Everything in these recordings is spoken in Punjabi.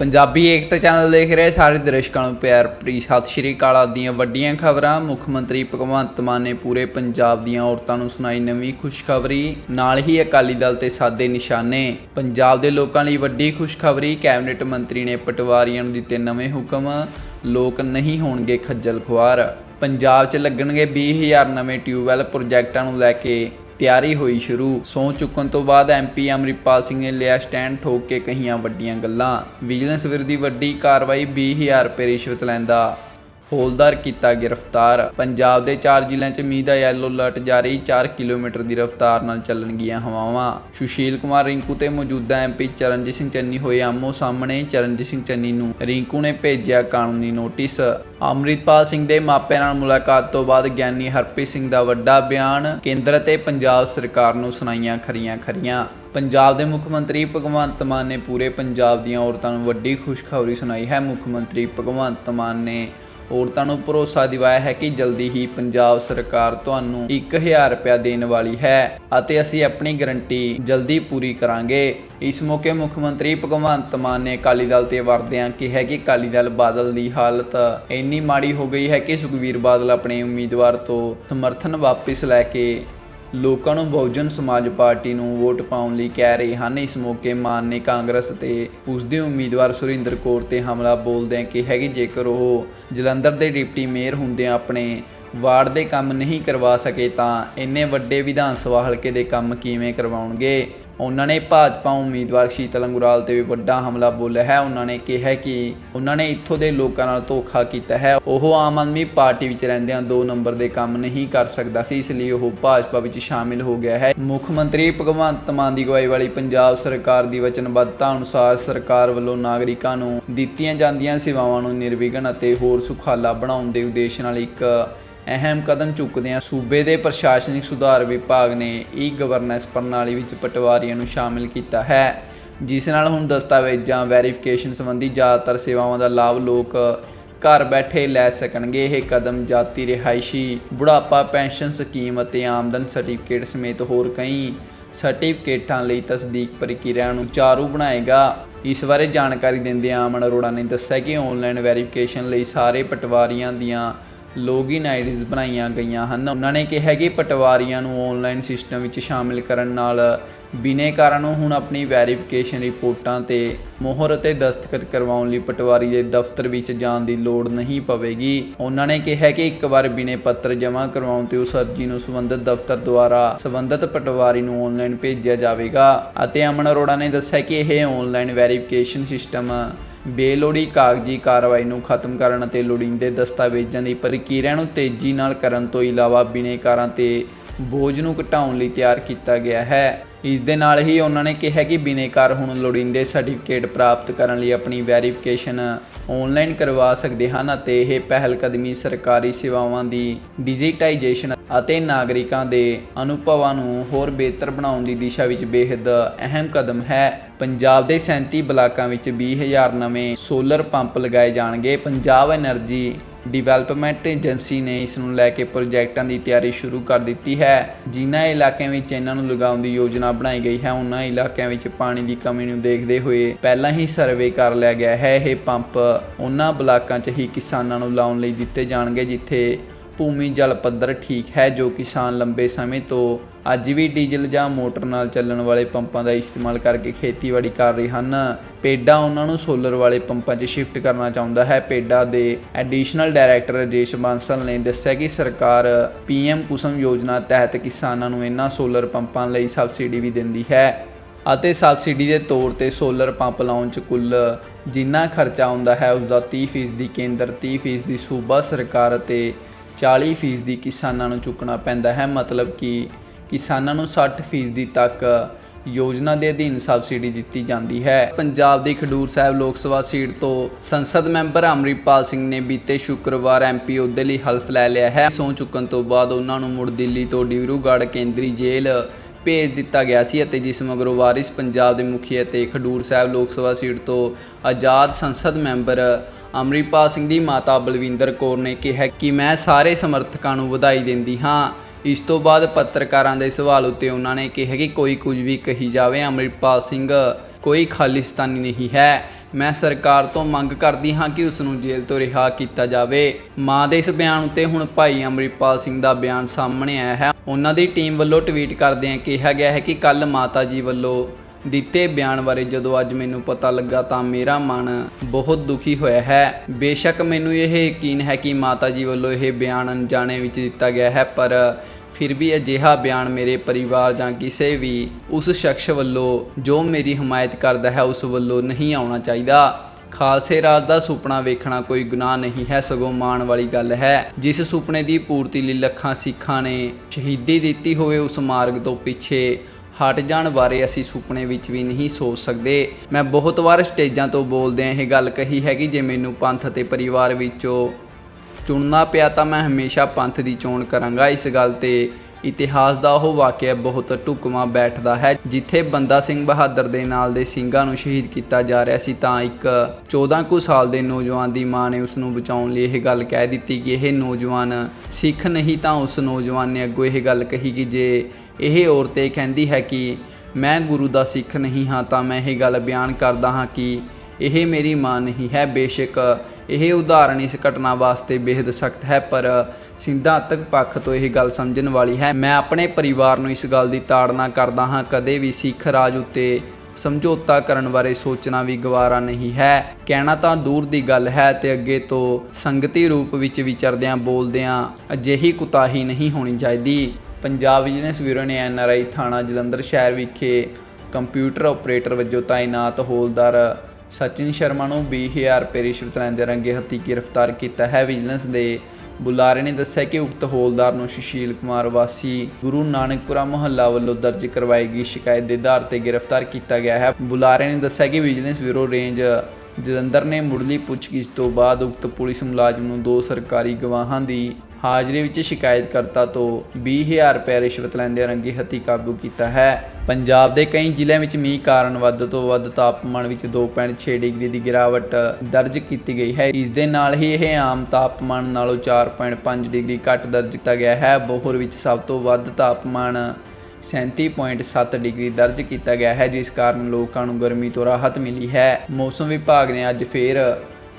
ਪੰਜਾਬੀ ਏਕਤਾ ਚੈਨਲ ਦੇਖ ਰਹੇ ਸਾਰੇ ਦਰਸ਼ਕਾਂ ਨੂੰ ਪਿਆਰ ਭਰੀ ਸਤਿ ਸ਼੍ਰੀ ਅਕਾਲ। ਆਦੀਆਂ ਵੱਡੀਆਂ ਖਬਰਾਂ, ਮੁੱਖ ਮੰਤਰੀ ਭਗਵੰਤ ਮਾਨ ਨੇ ਪੂਰੇ ਪੰਜਾਬ ਦੀਆਂ ਔਰਤਾਂ ਨੂੰ ਸੁਣਾਈ ਨਵੀਂ ਖੁਸ਼ਖਬਰੀ। ਨਾਲ ਹੀ ਅਕਾਲੀ ਦਲ ਤੇ ਸਾਦੇ ਨਿਸ਼ਾਨੇ। ਪੰਜਾਬ ਦੇ ਲੋਕਾਂ ਲਈ ਵੱਡੀ ਖੁਸ਼ਖਬਰੀ, ਕੈਬਨਿਟ ਮੰਤਰੀ ਨੇ ਪਟਵਾਰੀਆਂ ਨੂੰ ਦਿੱਤੇ ਨਵੇਂ ਹੁਕਮ। ਲੋਕ ਨਹੀਂ ਹੋਣਗੇ ਖੱਜਲ ਖੁਆਰ। ਪੰਜਾਬ 'ਚ ਲੱਗਣਗੇ 20000 ਨਵੇਂ ਟਿਊਬਵੈੱਲ ਪ੍ਰੋਜੈਕਟਾਂ ਨੂੰ ਲੈ ਕੇ ਤਿਆਰੀ ਹੋਈ ਸ਼ੁਰੂ। ਸਹੁੰ ਚੁੱਕਣ ਤੋਂ ਬਾਅਦ ਐਮਪੀ ਅਮਰਿਤਪਾਲ ਸਿੰਘ ਨੇ ਲਿਆ ਸਟੈਂਡ ਠੋਕ ਕੇ ਕਹੀਆਂ ਵੱਡੀਆਂ ਗੱਲਾਂ। ਵਿਜੀਲੈਂਸ ਵਿਰੁੱਧ ਵੱਡੀ ਕਾਰਵਾਈ 20000 ਰੁਪਏ ਰਿਸ਼ਵਤ ਲੈਂਦਾ। ਹੌਲਦਾਰ ਕੀਤਾ ਗ੍ਰਿਫਤਾਰ। ਪੰਜਾਬ ਦੇ ਚਾਰ ਜ਼ਿਲ੍ਹਿਆਂ 'ਚ ਮੀਂਹ ਦਾ ਯੈਲੋ ਅਲਰਟ ਜਾਰੀ 4 ਕਿਲੋਮੀਟਰ ਦੀ ਰਫ਼ਤਾਰ ਨਾਲ ਚੱਲਣਗੀਆਂ ਹਵਾਵਾਂ। ਸੁਸ਼ੀਲ ਕੁਮਾਰ ਰਿੰਕੂ ਤੇ ਮੌਜੂਦਾ ਐਮਪੀ ਚਰਨਜੀਤ ਸਿੰਘ ਚੰਨੀ ਹੋਏ ਆਮੋ ਸਾਹਮਣੇ। ਚਰਨਜੀਤ ਸਿੰਘ ਚੰਨੀ ਨੂੰ ਰਿੰਕੂ ਨੇ ਭੇਜਿਆ ਕਾਨੂੰਨੀ ਨੋਟਿਸ। ਅੰਮ੍ਰਿਤਪਾਲ ਸਿੰਘ ਦੇ ਮਾਪਿਆਂ ਨਾਲ ਮੁਲਾਕਾਤ ਤੋਂ ਬਾਅਦ ਗਿਆਨੀ ਹਰਪ੍ਰੀਤ ਸਿੰਘ ਦਾ ਵੱਡਾ ਬਿਆਨ। ਕੇਂਦਰ ਅਤੇ ਪੰਜਾਬ ਸਰਕਾਰ ਨੂੰ ਸੁਣਾਈਆਂ ਖਰੀਆਂ ਖਰੀਆਂ। ਪੰਜਾਬ ਦੇ ਮੁੱਖ ਮੰਤਰੀ ਭਗਵੰਤ ਮਾਨ ਨੇ ਪੂਰੇ ਪੰਜਾਬ ਦੀਆਂ ਔਰਤਾਂ ਨੂੰ ਵੱਡੀ ਖੁਸ਼ਖਬਰੀ ਸੁਣਾਈ ਹੈ। ਮੁੱਖ ਮੰਤਰੀ ਭਗਵੰਤ ਮਾਨ ਨੇ ਔਰਤਾਂ ਨੂੰ ਭਰੋਸਾ ਦਿਵਾਇਆ ਹੈ ਕਿ ਜਲਦੀ ਹੀ ਪੰਜਾਬ ਸਰਕਾਰ ਤੁਹਾਨੂੰ 1000 ਰੁਪਇਆ ਦੇਣ ਵਾਲੀ ਹੈ ਅਤੇ ਅਸੀਂ ਆਪਣੀ ਗਰੰਟੀ ਜਲਦੀ ਪੂਰੀ ਕਰਾਂਗੇ। ਇਸ ਮੌਕੇ ਮੁੱਖ ਮੰਤਰੀ ਭਗਵੰਤ ਮਾਨ ਨੇ ਅਕਾਲੀ ਦਲ ਤੇ ਵਰਦਿਆਂ ਕਿਹਾ ਕਿ ਅਕਾਲੀ ਦਲ ਬਾਦਲ ਦੀ ਹਾਲਤ ਇੰਨੀ ਮਾੜੀ ਹੋ ਗਈ ਹੈ ਕਿ ਸੁਖਵੀਰ ਬਾਦਲ ਆਪਣੇ ਉਮੀਦਵਾਰ ਤੋਂ ਸਮਰਥਨ ਵਾਪਸ ਲੈ ਕੇ ਲੋਕਾਂ ਨੂੰ ਬਹੁਜਨ ਸਮਾਜ ਪਾਰਟੀ ਨੂੰ ਵੋਟ ਪਾਉਣ ਲਈ ਕਹਿ ਰਹੇ ਹਨ। ਇਸ ਮੌਕੇ ਮਾਨ ਨੇ ਕਾਂਗਰਸ ਤੇ ਉਸ ਦੇ ਉਮੀਦਵਾਰ ਸੁਰਿੰਦਰ ਕੌਰ ਤੇ ਹਮਲਾ ਬੋਲਦਿਆਂ ਕਿਹਾ ਕਿ ਜੇਕਰ ਉਹ ਜਲੰਧਰ ਦੇ ਡਿਪਟੀ ਮੇਅਰ ਹੁੰਦਿਆਂ ਆਪਣੇ ਵਾਰਡ ਦੇ ਕੰਮ ਨਹੀਂ ਕਰਵਾ ਸਕੇ ਤਾਂ ਇੰਨੇ ਵੱਡੇ ਵਿਧਾਨ ਸਭਾ ਹਲਕੇ ਦੇ ਕੰਮ ਕਿਵੇਂ ਕਰਵਾਉਣਗੇ? ਉਹਨਾਂ ਨੇ ਭਾਜਪਾ ਉਮੀਦਵਾਰ ਸ਼ੀਤਲ ਅੰਗੁਰਾਲ ਤੇ ਵੀ ਵੱਡਾ ਹਮਲਾ ਬੋਲਿਆ ਹੈ। ਉਹਨਾਂ ਨੇ ਕਿਹਾ ਕਿ ਉਹਨਾਂ ਨੇ ਇੱਥੋਂ ਦੇ ਲੋਕਾਂ ਨਾਲ ਧੋਖਾ ਕੀਤਾ ਹੈ। ਉਹ ਆਮ ਆਦਮੀ ਪਾਰਟੀ ਵਿੱਚ ਰਹਿੰਦਿਆਂ ਦੋ ਨੰਬਰ ਦੇ ਕੰਮ ਨਹੀਂ ਕਰ ਸਕਦਾ ਸੀ, ਇਸ ਲਈ ਉਹ ਭਾਜਪਾ ਵਿੱਚ ਸ਼ਾਮਿਲ ਹੋ ਗਿਆ ਹੈ। ਮੁੱਖ ਮੰਤਰੀ ਭਗਵੰਤ ਮਾਨ ਦੀ ਅਗਵਾਈ ਵਾਲੀ ਪੰਜਾਬ ਸਰਕਾਰ ਦੀ ਵਚਨਬੱਧਤਾ ਅਨੁਸਾਰ ਸਰਕਾਰ ਵੱਲੋਂ ਨਾਗਰਿਕਾਂ ਨੂੰ ਦਿੱਤੀਆਂ ਜਾਂਦੀਆਂ ਸੇਵਾਵਾਂ ਨੂੰ ਨਿਰਵਿਘਨ ਅਤੇ ਹੋਰ ਸੁਖਾਲਾ ਬਣਾਉਣ ਦੇ ਉਦੇਸ਼ ਨਾਲ ਇੱਕ ਅਹਿਮ ਕਦਮ ਚੁੱਕਦਿਆਂ ਸੂਬੇ ਦੇ ਪ੍ਰਸ਼ਾਸਨਿਕ ਸੁਧਾਰ ਵਿਭਾਗ ਨੇ ਈ ਗਵਰਨੈਂਸ ਪ੍ਰਣਾਲੀ ਵਿੱਚ ਪਟਵਾਰੀਆਂ ਨੂੰ ਸ਼ਾਮਿਲ ਕੀਤਾ ਹੈ, ਜਿਸ ਨਾਲ ਹੁਣ ਦਸਤਾਵੇਜ਼ਾਂ, ਵੈਰੀਫਿਕੇਸ਼ਨ ਸੰਬੰਧੀ ਜ਼ਿਆਦਾਤਰ ਸੇਵਾਵਾਂ ਦਾ ਲਾਭ ਲੋਕ ਘਰ ਬੈਠੇ ਲੈ ਸਕਣਗੇ। ਇਹ ਕਦਮ ਜਾਤੀ ਰਿਹਾਇਸ਼ੀ, ਬੁਢਾਪਾ ਪੈਨਸ਼ਨ ਸਕੀਮ ਅਤੇ ਆਮਦਨ ਸਰਟੀਫਿਕੇਟ ਸਮੇਤ ਹੋਰ ਕਈ ਸਰਟੀਫਿਕੇਟਾਂ ਲਈ ਤਸਦੀਕ ਪ੍ਰਕਿਰਿਆ ਨੂੰ ਚਾਰੂ ਬਣਾਏਗਾ। ਇਸ ਬਾਰੇ ਜਾਣਕਾਰੀ ਦਿੰਦਿਆਂ ਅਮਨ ਅਰੋੜਾ ਨੇ ਦੱਸਿਆ ਕਿ ਆਨਲਾਈਨ ਵੈਰੀਫਿਕੇਸ਼ਨ ਲਈ ਸਾਰੇ ਪਟਵਾਰੀਆਂ ਦੀਆਂ ਲੌਗਇਨ ਆਈਡੀਜ਼ ਬਣਾਈਆਂ ਗਈਆਂ ਹਨ। ਉਹਨਾਂ ਨੇ ਕਿਹਾ ਕਿ ਪਟਵਾਰੀਆਂ ਨੂੰ ਆਨਲਾਈਨ ਸਿਸਟਮ ਵਿੱਚ ਸ਼ਾਮਿਲ ਕਰਨ ਨਾਲ ਬਿਨੇਕਾਰਾਂ ਨੂੰ ਹੁਣ ਆਪਣੀ ਵੈਰੀਫਿਕੇਸ਼ਨ ਰਿਪੋਰਟਾਂ ਤੇ ਮੋਹਰ ਅਤੇ ਦਸਤਖਤ ਕਰਵਾਉਣ ਲਈ ਪਟਵਾਰੀ ਦੇ ਦਫ਼ਤਰ ਵਿੱਚ ਜਾਣ ਦੀ ਲੋੜ ਨਹੀਂ ਪਵੇਗੀ। ਉਹਨਾਂ ਨੇ ਕਿਹਾ ਕਿ ਇੱਕ ਵਾਰ ਬਿਨੇ ਪੱਤਰ ਜਮ੍ਹਾਂ ਕਰਵਾਉਣ ਤੇ ਉਸ ਅਰਜ਼ੀ ਨੂੰ ਸੰਬੰਧਿਤ ਦਫ਼ਤਰ ਦੁਆਰਾ ਸੰਬੰਧਿਤ ਪਟਵਾਰੀ ਨੂੰ ਆਨਲਾਈਨ ਭੇਜਿਆ ਜਾਵੇਗਾ ਅਤੇ ਅਮਨ ਅਰੋੜਾ ਨੇ ਦੱਸਿਆ ਕਿ ਇਹ ਆਨਲਾਈਨ ਵੈਰੀਫਿਕੇਸ਼ਨ ਸਿਸਟਮ ਬੇਲੋੜੀ ਕਾਗਜ਼ੀ ਕਾਰਵਾਈ ਨੂੰ ਖਤਮ ਕਰਨ ਅਤੇ ਲੋੜੀਂਦੇ ਦਸਤਾਵੇਜ਼ਾਂ ਦੀ ਪ੍ਰਕਿਰਿਆ ਨੂੰ ਤੇਜ਼ੀ ਨਾਲ ਕਰਨ ਤੋਂ ਇਲਾਵਾ ਬਿਨੇਕਾਰਾਂ ਤੇ ਬੋਝ ਨੂੰ ਘਟਾਉਣ ਲਈ ਤਿਆਰ ਕੀਤਾ ਗਿਆ ਹੈ। ਇਸ ਦੇ ਨਾਲ ਹੀ ਉਹਨਾਂ ਨੇ ਕਿਹਾ ਕਿ ਬਿਨੇਕਾਰ ਹੁਣ ਲੋੜੀਂਦੇ ਸਰਟੀਫਿਕੇਟ ਪ੍ਰਾਪਤ ਕਰਨ ਲਈ ਆਪਣੀ ਵੈਰੀਫਿਕੇਸ਼ਨ ਆਨਲਾਈਨ ਕਰਵਾ ਸਕਦੇ ਹਨ ਅਤੇ ਇਹ ਪਹਿਲ ਕਦਮੀ ਸਰਕਾਰੀ ਸੇਵਾਵਾਂ ਦੀ ਡਿਜੀਟਾਈਜੇਸ਼ਨ ਅਤੇ ਨਾਗਰਿਕਾਂ ਦੇ ਅਨੁਭਵਾਂ ਨੂੰ ਹੋਰ ਬਿਹਤਰ ਬਣਾਉਣ ਦੀ ਦਿਸ਼ਾ ਵਿੱਚ ਬੇहद ਅਹਿਮ ਕਦਮ ਹੈ। ਪੰਜਾਬ ਦੇ 37 ਬਲਾਕਾਂ ਵਿੱਚ 20000 ਨਵੇਂ ਸੋਲਰ ਪੰਪ ਲਗਾਏ ਜਾਣਗੇ। ਪੰਜਾਬ એનર્ਜੀ ਡਿਵੈਲਪਮੈਂਟ ਏਜੰਸੀ ਨੇ ਇਸ ਨੂੰ ਲੈ ਕੇ ਪ੍ਰੋਜੈਕਟਾਂ ਦੀ ਤਿਆਰੀ ਸ਼ੁਰੂ ਕਰ ਦਿੱਤੀ ਹੈ। ਜਿਨ੍ਹਾਂ ਇਲਾਕਿਆਂ ਵਿੱਚ ਇਹਨਾਂ ਨੂੰ ਲਗਾਉਣ ਦੀ ਯੋਜਨਾ ਬਣਾਈ ਗਈ ਹੈ, ਉਹਨਾਂ ਇਲਾਕਿਆਂ ਵਿੱਚ ਪਾਣੀ ਦੀ ਕਮੀ ਨੂੰ ਦੇਖਦੇ ਹੋਏ ਪਹਿਲਾਂ ਹੀ ਸਰਵੇ ਕਰ ਲਿਆ ਗਿਆ ਹੈ। ਇਹ ਪੰਪ ਉਹਨਾਂ ਬਲਾਕਾਂ 'ਚ ਹੀ ਕਿਸਾਨਾਂ ਨੂੰ ਲਾਉਣ ਲਈ ਦਿੱਤੇ ਜਾਣਗੇ, ਜਿੱਥੇ ਭੂਮੀ ਜਲ ਪੱਧਰ ਠੀਕ ਹੈ, ਜੋ ਕਿਸਾਨ ਲੰਬੇ ਸਮੇਂ ਤੋਂ ਅੱਜ ਵੀ ਡੀਜ਼ਲ ਜਾਂ ਮੋਟਰ ਨਾਲ ਚੱਲਣ ਵਾਲੇ ਪੰਪਾਂ ਦਾ ਇਸਤੇਮਾਲ ਕਰਕੇ ਖੇਤੀਬਾੜੀ ਕਰ ਰਹੇ ਹਨ। ਪੇਡਾ ਉਹਨਾਂ ਨੂੰ ਸੋਲਰ ਵਾਲੇ ਪੰਪਾਂ 'ਚ ਸ਼ਿਫਟ ਕਰਨਾ ਚਾਹੁੰਦਾ ਹੈ। ਪੇਡਾ ਦੇ ਐਡੀਸ਼ਨਲ ਡਾਇਰੈਕਟਰ ਰਜੇਸ਼ ਬਾਂਸਲ ਨੇ ਦੱਸਿਆ ਕਿ ਸਰਕਾਰ ਪੀਐਮ ਕੁਸਮ ਯੋਜਨਾ ਤਹਿਤ ਕਿਸਾਨਾਂ ਨੂੰ ਇਹਨਾਂ ਸੋਲਰ ਪੰਪਾਂ ਲਈ ਸਬਸਿਡੀ ਵੀ ਦਿੰਦੀ ਹੈ ਅਤੇ ਸਬਸਿਡੀ ਦੇ ਤੌਰ ਤੇ ਸੋਲਰ ਪੰਪ ਲਾਉਣ 'ਚ ਕੁੱਲ ਜਿੰਨਾ ਖਰਚਾ ਆਉਂਦਾ ਹੈ ਉਸ ਦਾ 30% ਕੇਂਦਰ 30% ਸੂਬਾ ਸਰਕਾਰ ਅਤੇ 40% ਕਿਸਾਨਾਂ ਨੂੰ ਚੁੱਕਣਾ ਪੈਂਦਾ ਹੈ। ਮਤਲਬ ਕਿ ਕਿਸਾਨਾਂ ਨੂੰ 60% ਤੱਕ ਯੋਜਨਾ ਦੇ ਅਧੀਨ ਸਬਸਿਡੀ ਦਿੱਤੀ ਜਾਂਦੀ ਹੈ। ਪੰਜਾਬ ਦੀ ਖਡੂਰ ਸਾਹਿਬ ਲੋਕ ਸਭਾ ਸੀਟ ਤੋਂ ਸੰਸਦ ਮੈਂਬਰ ਅਮਰਿਤਪਾਲ ਸਿੰਘ ਨੇ ਬੀਤੇ ਸ਼ੁੱਕਰਵਾਰ ਐਮਪੀ ਅਹੁਦੇ ਲਈ ਹਲਫ ਲੈ ਲਿਆ ਹੈ। ਸਹੁੰ ਚੁੱਕਣ ਤੋਂ ਬਾਅਦ ਉਹਨਾਂ ਨੂੰ ਮੁੜ ਦਿੱਲੀ ਤੋਂ ਡਿਬਰੂਗੜ੍ਹ ਕੇਂਦਰੀ ਜੇਲ੍ਹ ਭੇਜ ਦਿੱਤਾ ਗਿਆ ਸੀ ਅਤੇ ਜਿਸ ਮਗਰੋਂ ਵਾਰਿਸ ਪੰਜਾਬ ਦੇ ਮੁਖੀ ਅਤੇ ਖਡੂਰ ਸਾਹਿਬ ਲੋਕ ਸਭਾ ਸੀਟ ਤੋਂ ਆਜ਼ਾਦ ਸੰਸਦ ਮੈਂਬਰ ਅਮਰਿਤਪਾਲ ਸਿੰਘ ਦੀ ਮਾਤਾ ਬਲਵਿੰਦਰ ਕੌਰ ਨੇ ਕਿਹਾ ਕਿ ਮੈਂ ਸਾਰੇ ਸਮਰਥਕਾਂ ਨੂੰ ਵਧਾਈ ਦਿੰਦੀ ਹਾਂ। ਇਸ ਤੋਂ ਬਾਅਦ ਪੱਤਰਕਾਰਾਂ ਦੇ ਸਵਾਲ ਉੱਤੇ ਉਹਨਾਂ ਨੇ ਕਿਹਾ ਕਿ ਕੋਈ ਕੁਝ ਵੀ ਕਹੀ ਜਾਵੇ, ਅਮਰਿਤਪਾਲ ਸਿੰਘ ਕੋਈ ਖਾਲਿਸਤਾਨੀ ਨਹੀਂ ਹੈ। ਮੈਂ ਸਰਕਾਰ ਤੋਂ ਮੰਗ ਕਰਦੀ ਹਾਂ ਕਿ ਉਸ ਨੂੰ ਜੇਲ੍ਹ ਤੋਂ ਰਿਹਾ ਕੀਤਾ ਜਾਵੇ। ਮਾਂ ਦੇ ਇਸ ਬਿਆਨ ਉੱਤੇ ਹੁਣ ਭਾਈ ਅਮਰਿਤਪਾਲ ਸਿੰਘ ਦਾ ਬਿਆਨ ਸਾਹਮਣੇ ਆਇਆ ਹੈ। ਉਹਨਾਂ ਦੀ ਟੀਮ ਵੱਲੋਂ ਟਵੀਟ ਕਰਦਿਆਂ ਕਿਹਾ ਗਿਆ ਹੈ ਕਿ ਕੱਲ ਮਾਤਾ ਜੀ ਵੱਲੋਂ ਦਿੱਤੇ ਬਿਆਨ ਬਾਰੇ ਜਦੋਂ ਅੱਜ ਮੈਨੂੰ ਪਤਾ ਲੱਗਾ ਤਾਂ ਮੇਰਾ ਮਨ ਬਹੁਤ ਦੁਖੀ ਹੋਇਆ ਹੈ। ਬੇਸ਼ੱਕ ਮੈਨੂੰ ਇਹ ਯਕੀਨ ਹੈ ਕਿ ਮਾਤਾ ਜੀ ਵੱਲੋਂ ਇਹ ਬਿਆਨ ਅਣਜਾਣੇ ਵਿੱਚ ਦਿੱਤਾ ਗਿਆ ਹੈ, ਪਰ ਫਿਰ ਵੀ ਅਜਿਹਾ ਬਿਆਨ ਮੇਰੇ ਪਰਿਵਾਰ ਜਾਂ ਕਿਸੇ ਵੀ ਉਸ ਸ਼ਖਸ ਵੱਲੋਂ ਜੋ ਮੇਰੀ ਹਮਾਇਤ ਕਰਦਾ ਹੈ, ਉਸ ਵੱਲੋਂ ਨਹੀਂ ਆਉਣਾ ਚਾਹੀਦਾ। ਖਾਲਸੇ ਰਾਜ ਦਾ ਸੁਪਨਾ ਵੇਖਣਾ ਕੋਈ ਗੁਨਾਹ ਨਹੀਂ ਹੈ, ਸਗੋਂ ਮਾਣ ਵਾਲੀ ਗੱਲ ਹੈ। ਜਿਸ ਸੁਪਨੇ ਦੀ ਪੂਰਤੀ ਲਈ ਲੱਖਾਂ ਸਿੱਖਾਂ ਨੇ ਸ਼ਹੀਦੀ ਦਿੱਤੀ ਹੋਵੇ, ਉਸ ਮਾਰਗ ਤੋਂ ਪਿੱਛੇ ਹਟ ਜਾਣ ਬਾਰੇ ਅਸੀਂ ਸੁਪਨੇ ਵਿੱਚ ਵੀ ਨਹੀਂ ਸੋਚ ਸਕਦੇ। ਮੈਂ ਬਹੁਤ ਵਾਰ ਸਟੇਜਾਂ ਤੋਂ ਬੋਲਦਿਆਂ ਇਹ ਗੱਲ ਕਹੀ ਹੈ ਕਿ ਜੇ ਮੈਨੂੰ ਪੰਥ ਅਤੇ ਪਰਿਵਾਰ ਵਿੱਚੋਂ ਚੁਣਨਾ ਪਿਆ ਤਾਂ ਮੈਂ ਹਮੇਸ਼ਾ ਪੰਥ ਦੀ ਚੋਣ ਕਰਾਂਗਾ। ਇਸ ਗੱਲ ਤੇ ਇਤਿਹਾਸ ਦਾ ਉਹ ਵਾਕਿਆ ਬਹੁਤ ਢੁਕਵਾਂ ਬੈਠਦਾ ਹੈ, ਜਿੱਥੇ ਬੰਦਾ ਸਿੰਘ ਬਹਾਦਰ ਦੇ ਨਾਲ ਦੇ ਸਿੰਘਾਂ ਨੂੰ ਸ਼ਹੀਦ ਕੀਤਾ ਜਾ ਰਿਹਾ ਸੀ, ਤਾਂ ਇੱਕ 14 ਕੁ ਸਾਲ ਦੇ ਨੌਜਵਾਨ ਦੀ ਮਾਂ ਨੇ ਉਸ ਨੂੰ ਬਚਾਉਣ ਲਈ ਇਹ ਗੱਲ ਕਹਿ ਦਿੱਤੀ ਕਿ ਇਹ ਨੌਜਵਾਨ ਸਿੱਖ ਨਹੀਂ ਤਾਂ ਉਸ ਨੌਜਵਾਨ ਨੇ ਅੱਗੋਂ ਇਹ ਗੱਲ ਕਹੀ ਕਿ ਜੇ ਇਹ ਔਰਤ ਇਹ ਕਹਿੰਦੀ ਹੈ ਕਿ ਮੈਂ ਗੁਰੂ ਦਾ ਸਿੱਖ ਨਹੀਂ ਹਾਂ ਤਾਂ ਮੈਂ ਇਹ ਗੱਲ ਬਿਆਨ ਕਰਦਾ ਹਾਂ ਕਿ ਇਹ ਮੇਰੀ ਮਾਂ ਨਹੀਂ ਹੈ। ਬੇਸ਼ੱਕ ਇਹ ਉਦਾਹਰਣ ਇਸ ਘਟਨਾ ਵਾਸਤੇ ਬੇहद ਸਖਤ ਹੈ, ਪਰ ਸਿਧਾਂਤਕ ਪੱਖ ਤੋਂ ਇਹ ਗੱਲ ਸਮਝਣ ਵਾਲੀ ਹੈ। ਮੈਂ ਆਪਣੇ ਪਰਿਵਾਰ ਨੂੰ ਇਸ ਗੱਲ ਦੀ ਤਾੜਨਾ ਕਰਦਾ ਹਾਂ। ਕਦੇ ਵੀ ਸਿੱਖ ਰਾਜ ਉੱਤੇ ਸਮਝੌਤਾ ਕਰਨ ਬਾਰੇ ਸੋਚਣਾ ਵੀ ਗਵਾਰਾ ਨਹੀਂ ਹੈ। ਕਹਿਣਾ ਤਾਂ ਦੂਰ ਦੀ ਗੱਲ ਹੈ ਤੇ ਅੱਗੇ ਤੋਂ ਸੰਗਤੀ ਰੂਪ ਵਿੱਚ ਵਿਚਰਦਿਆਂ ਬੋਲਦਿਆਂ ਅਜਿਹੀ ਕੁਤਾਹੀ ਨਹੀਂ ਹੋਣੀ ਚਾਹੀਦੀ। ਪੰਜਾਬ ਵਿਜੀਲੈਂਸ ਬਿਊਰੋ ਨੇ ਐਨਆਰਆਈ ਥਾਣਾ ਜਲੰਧਰ ਸ਼ਹਿਰ ਵਿਖੇ ਕੰਪਿਊਟਰ ਆਪਰੇਟਰ ਵਜੋਂ ਤਾਇਨਾਤ ਹੌਲਦਾਰ ਸਚਿਨ ਸ਼ਰਮਾ ਨੂੰ 20000 ਰੁਪਏ ਰਿਸ਼ਵਤ ਲੈਂਦੇ ਰੰਗੇ ਹੱਥੀ ਗ੍ਰਿਫਤਾਰ ਕੀਤਾ ਹੈ। ਵਿਜੀਲੈਂਸ ਦੇ ਬੁਲਾਰੇ ਨੇ ਦੱਸਿਆ ਕਿ ਉਕਤ ਹੌਲਦਾਰ ਨੂੰ ਸੁਸ਼ੀਲ ਕੁਮਾਰ ਵਾਸੀ ਗੁਰੂ ਨਾਨਕਪੁਰਾ ਮੁਹੱਲਾ ਵੱਲੋਂ ਦਰਜ ਕਰਵਾਈ ਗਈ ਸ਼ਿਕਾਇਤ ਦੇ ਆਧਾਰ ਤੇ ਗ੍ਰਿਫਤਾਰ ਕੀਤਾ ਗਿਆ ਹੈ। ਬੁਲਾਰੇ ਨੇ ਦੱਸਿਆ ਕਿ ਵਿਜੀਲੈਂਸ ਬਿਊਰੋ ਰੇਂਜ ਜਲੰਧਰ ਨੇ ਮੁੱਢਲੀ ਪੁੱਛਗਿੱਛ ਤੋਂ ਬਾਅਦ ਉਕਤ ਪੁਲਿਸ ਮੁਲਾਜ਼ਮ ਨੂੰ ਦੋ ਸਰਕਾਰੀ ਗਵਾਹਾਂ ਦੀ ਹਾਜ਼ਰੀ ਵਿੱਚ ਸ਼ਿਕਾਇਤਕਰਤਾ ਤੋਂ 20000 ਰੁਪਏ ਰਿਸ਼ਵਤ ਲੈਂਦੇ ਰੰਗੇ ਹੱਥੀ ਕਾਬੂ ਕੀਤਾ ਹੈ। ਪੰਜਾਬ ਦੇ ਕਈ ਜ਼ਿਲ੍ਹਿਆਂ ਵਿੱਚ ਮੀਂਹ ਕਾਰਨ ਵੱਧ ਤੋਂ ਵੱਧ ਤਾਪਮਾਨ ਵਿੱਚ 2.6 ਡਿਗਰੀ ਦੀ ਗਿਰਾਵਟ ਦਰਜ ਕੀਤੀ ਗਈ ਹੈ। ਇਸ ਦੇ ਨਾਲ ਹੀ ਇਹ ਆਮ ਤਾਪਮਾਨ ਨਾਲੋਂ 4.5 ਡਿਗਰੀ ਘੱਟ ਦਰਜ ਕੀਤਾ ਗਿਆ ਹੈ। ਬੋਹਰ ਵਿੱਚ ਸਭ ਤੋਂ ਵੱਧ ਤਾਪਮਾਨ 37.7 ਡਿਗਰੀ ਦਰਜ ਕੀਤਾ ਗਿਆ ਹੈ, ਜਿਸ ਕਾਰਨ ਲੋਕਾਂ ਨੂੰ ਗਰਮੀ ਤੋਂ ਰਾਹਤ ਮਿਲੀ ਹੈ। ਮੌਸਮ ਵਿਭਾਗ ਨੇ ਅੱਜ ਫੇਰ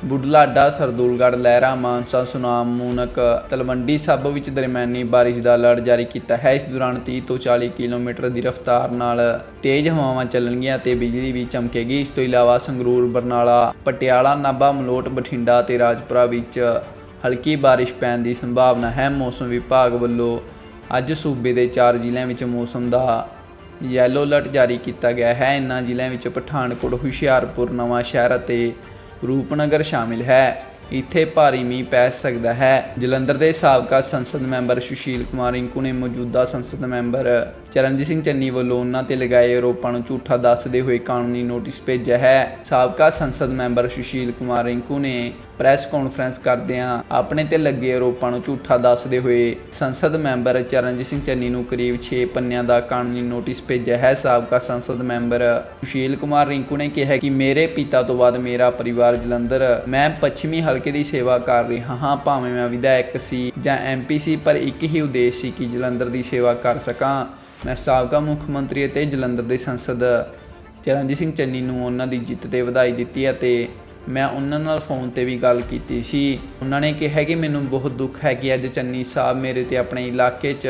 ਬੁਢਲਾਡਾ, ਸਰਦੂਲਗੜ੍ਹ, ਲਹਿਰਾ, ਮਾਨਸਾ, ਸੁਨਾਮ, ਮੂਨਕ, ਤਲਵੰਡੀ ਸਭ ਵਿੱਚ ਦਰਮਿਆਨੀ ਬਾਰਿਸ਼ ਦਾ ਅਲਰਟ ਜਾਰੀ ਕੀਤਾ ਹੈ। ਇਸ ਦੌਰਾਨ 30 ਤੋਂ 40 ਕਿਲੋਮੀਟਰ ਦੀ ਰਫ਼ਤਾਰ ਨਾਲ ਤੇਜ਼ ਹਵਾਵਾਂ ਚੱਲਣਗੀਆਂ ਤੇ ਬਿਜਲੀ ਵੀ ਚਮਕੇਗੀ। ਇਸ ਤੋਂ ਇਲਾਵਾ ਸੰਗਰੂਰ, ਬਰਨਾਲਾ, ਪਟਿਆਲਾ, ਨਾਭਾ, ਮਲੋਟ, ਬਠਿੰਡਾ ਤੇ ਰਾਜਪੁਰਾ ਵਿੱਚ ਹਲਕੀ ਬਾਰਿਸ਼ ਪੈਣ ਦੀ ਸੰਭਾਵਨਾ ਹੈ। ਮੌਸਮ ਵਿਭਾਗ ਵੱਲੋਂ ਅੱਜ ਸੂਬੇ ਦੇ 4 ਜ਼ਿਲ੍ਹਿਆਂ ਵਿੱਚ ਮੌਸਮ ਦਾ ਯੈਲੋ ਅਲਰਟ ਜਾਰੀ ਕੀਤਾ ਗਿਆ ਹੈ। ਇਨ੍ਹਾਂ ਜ਼ਿਲ੍ਹਿਆਂ ਵਿੱਚ ਪਠਾਨਕੋਟ, ਹੁਸ਼ਿਆਰਪੁਰ ਨਵਾਂ ਸ਼ਹਿਰ ਅਤੇ ਰੂਪਨਗਰ ਸ਼ਾਮਿਲ ਹੈ। ਇੱਥੇ ਭਾਰੀ ਮੀਂਹ ਪੈ ਸਕਦਾ ਹੈ। ਜਲੰਧਰ ਦੇ ਸਾਬਕਾ ਸੰਸਦ ਮੈਂਬਰ ਸੁਸ਼ੀਲ ਕੁਮਾਰ ਰਿੰਕੂ ਨੇ ਮੌਜੂਦਾ ਸੰਸਦ ਮੈਂਬਰ ਚਰਨਜੀਤ ਸਿੰਘ ਚੰਨੀ ਵੱਲੋਂ ਉਹਨਾਂ ਤੇ ਲਗਾਏ ਆਰੋਪਾਂ ਨੂੰ ਝੂਠਾ ਦੱਸਦੇ ਹੋਏ ਕਾਨੂੰਨੀ ਨੋਟਿਸ ਭੇਜਿਆ ਹੈ। ਸਾਬਕਾ ਸੰਸਦ ਮੈਂਬਰ ਸੁਸ਼ੀਲ ਕੁਮਾਰ ਰਿੰਕੂ ਨੇ ਪ੍ਰੈਸ ਕਾਨਫਰੰਸ ਕਰਦਿਆਂ ਆਪਣੇ ਤੇ ਲੱਗੇ ਆਰੋਪਾਂ ਨੂੰ ਝੂਠਾ ਦੱਸਦੇ ਹੋਏ ਸੰਸਦ ਮੈਂਬਰ ਚਰਨਜੀਤ ਸਿੰਘ ਚੰਨੀ ਨੂੰ ਕਰੀਬ 6 ਪੰਨਿਆਂ ਦਾ ਕਾਨੂੰਨੀ ਨੋਟਿਸ ਭੇਜਿਆ ਹੈ। ਸਾਬਕਾ ਸੰਸਦ ਮੈਂਬਰ ਸੁਸ਼ੀਲ ਕੁਮਾਰ ਰਿੰਕੂ ਨੇ ਕਿਹਾ ਕਿ ਮੇਰੇ ਪਿਤਾ ਤੋਂ ਬਾਅਦ ਮੇਰਾ ਪਰਿਵਾਰ ਜਲੰਧਰ, ਮੈਂ ਪੱਛਮੀ ਹਲਕੇ ਦੀ ਸੇਵਾ ਕਰ ਰਿਹਾ ਹਾਂ, ਭਾਵੇਂ ਮੈਂ ਵਿਧਾਇਕ ਸੀ ਜਾਂ ਐਮਪੀ ਸੀ, ਪਰ ਇੱਕ ਹੀ ਉਦੇਸ਼ ਸੀ ਕਿ ਜਲੰਧਰ ਦੀ ਸੇਵਾ ਕਰ ਸਕਾਂ। ਮੈਂ ਸਾਬਕਾ ਮੁੱਖ ਮੰਤਰੀ ਅਤੇ ਜਲੰਧਰ ਦੇ ਸੰਸਦ ਚਰਨਜੀਤ ਸਿੰਘ ਚੰਨੀ ਨੂੰ ਉਹਨਾਂ ਦੀ ਜਿੱਤ ਤੇ ਵਧਾਈ ਦਿੱਤੀ ਹੈ ਅਤੇ ਮੈਂ ਉਹਨਾਂ ਨਾਲ ਫੋਨ ਤੇ ਵੀ ਗੱਲ ਕੀਤੀ ਸੀ। ਉਹਨਾਂ ਨੇ ਕਿਹਾ ਕਿ ਮੈਨੂੰ ਬਹੁਤ ਦੁੱਖ ਹੈ ਕਿ ਅੱਜ ਚੰਨੀ ਸਾਹਿਬ ਮੇਰੇ ਤੇ ਆਪਣੇ ਇਲਾਕੇ 'ਚ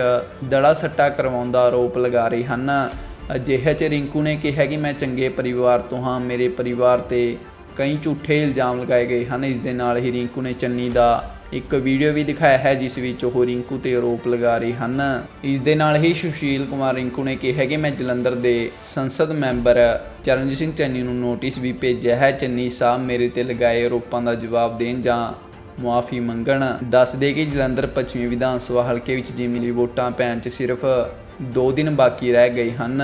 ਦੜਾ ਸੱਟਾ ਕਰਵਾਉਣ ਦਾ ਆਰੋਪ ਲਗਾ ਰਹੇ ਹਨ। ਅਜਿਹੇ 'ਚ ਰਿੰਕੂ ਨੇ ਕਿਹਾ ਕਿ ਮੈਂ ਚੰਗੇ ਪਰਿਵਾਰ ਤੋਂ ਹਾਂ, ਮੇਰੇ ਪਰਿਵਾਰ ਤੇ ਕਈ ਝੂਠੇ ਇਲਜ਼ਾਮ ਲਗਾਏ ਗਏ ਹਨ। ਇਸ ਦੇ ਨਾਲ ਹੀ ਰਿੰਕੂ ਨੇ ਚੰਨੀ ਦਾ ਇੱਕ ਵੀਡੀਓ ਵੀ ਦਿਖਾਇਆ ਹੈ, ਜਿਸ ਵਿੱਚ ਉਹ ਰਿੰਕੂ ਤੇ ਆਰੋਪ ਲਗਾ ਰਹੇ ਹਨ। ਇਸ ਦੇ ਨਾਲ ਹੀ ਸੁਸ਼ੀਲ ਕੁਮਾਰ ਰਿੰਕੂ ਨੇ ਕਿਹਾ ਕਿ ਮੈਂ ਜਲੰਧਰ ਦੇ ਸੰਸਦ ਮੈਂਬਰ ਚਰਨਜੀਤ ਸਿੰਘ ਚੰਨੀ ਨੂੰ ਨੋਟਿਸ ਵੀ ਭੇਜਿਆ ਹੈ, ਚੰਨੀ ਸਾਹਿਬ ਮੇਰੇ ਤੇ ਲਗਾਏ ਆਰੋਪਾਂ ਦਾ ਜਵਾਬ ਦੇਣ ਜਾਂ ਮੁਆਫੀ ਮੰਗਣ। ਦੱਸ ਦੇ ਕਿ ਜਲੰਧਰ ਪੱਛਮੀ ਵਿਧਾਨ ਸਭਾ ਹਲਕੇ ਵਿੱਚ ਜਿਮਨੀ ਵੋਟਾਂ ਪੈਣ 'ਚ ਸਿਰਫ 2 ਦਿਨ ਬਾਕੀ ਰਹਿ ਗਏ ਹਨ।